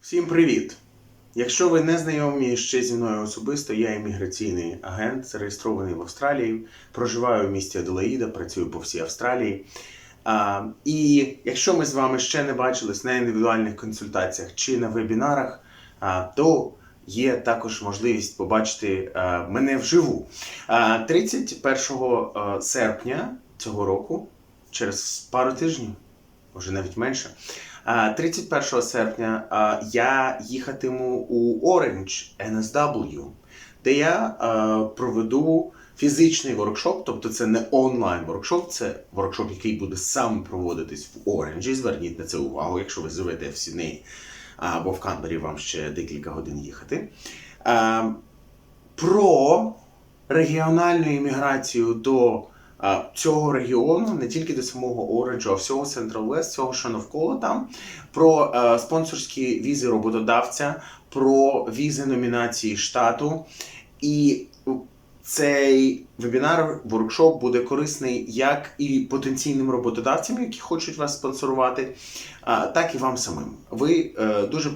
Всім привіт! Якщо ви не знайомі ще зі мною особисто, я імміграційний агент, зареєстрований в Австралії, проживаю в місті Аделаїда, працюю по всій Австралії. А, і якщо ми з вами ще не бачились на індивідуальних консультаціях чи на вебінарах, а, то є також можливість побачити а, мене вживу. А, 31 серпня цього року, через пару тижнів, може навіть менше. 31 серпня я їхатиму у Orange NSW, де я проведу фізичний воркшоп, тобто це не онлайн воркшоп, це воркшоп, який буде сам проводитись в Оранжі. Зверніть на це увагу, якщо ви живете в Сіднеї або в Канбері, вам ще декілька годин їхати. Про регіональну імміграцію до цього регіону, не тільки до самого Ориджу, а всього Central West, всього, що навколо там, про е, спонсорські візи роботодавця, про візи номінації штату. І цей вебінар, воркшоп буде корисний як і потенційним роботодавцям, які хочуть вас спонсорувати, так і вам самим. Ви е, дуже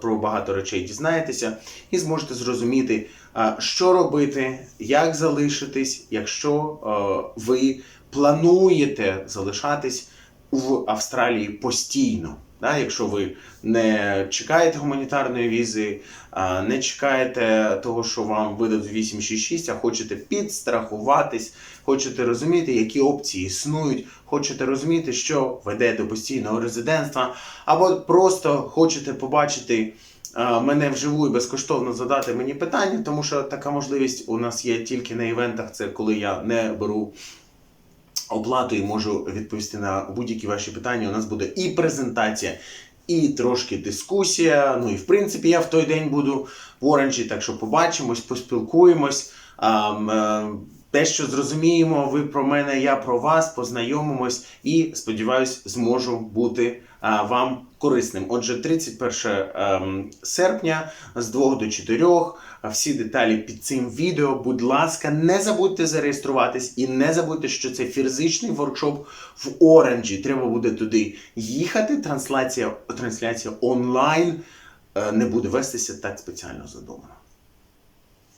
про, багато речей дізнаєтеся і зможете зрозуміти, що робити, як залишитись, якщо е, ви плануєте залишатись в Австралії постійно. Да, якщо ви не чекаєте гуманітарної візи, не чекаєте того, що вам видадуть 866, а хочете підстрахуватись, хочете розуміти, які опції існують, хочете розуміти, що веде до постійного резидентства, або просто хочете побачити мене вживу і безкоштовно задати мені питання, тому що така можливість у нас є тільки на івентах, це коли я не беру оплату і можу відповісти на будь-які ваші питання. У нас буде і презентація, і трошки дискусія. Ну і в принципі я в той день буду в Оранжі, так що побачимось, поспілкуємось. Те, що зрозуміємо, ви про мене, я про вас, познайомимось і сподіваюсь, зможу бути а, вам корисним. Отже, 31 ем, серпня з 2 до 4. Всі деталі під цим відео. Будь ласка, не забудьте зареєструватись і не забудьте, що це фізичний воркшоп в Оранжі. Треба буде туди їхати. Трансляція, трансляція онлайн е, не буде вестися так спеціально задумано.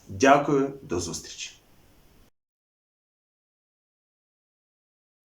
Дякую, до зустрічі.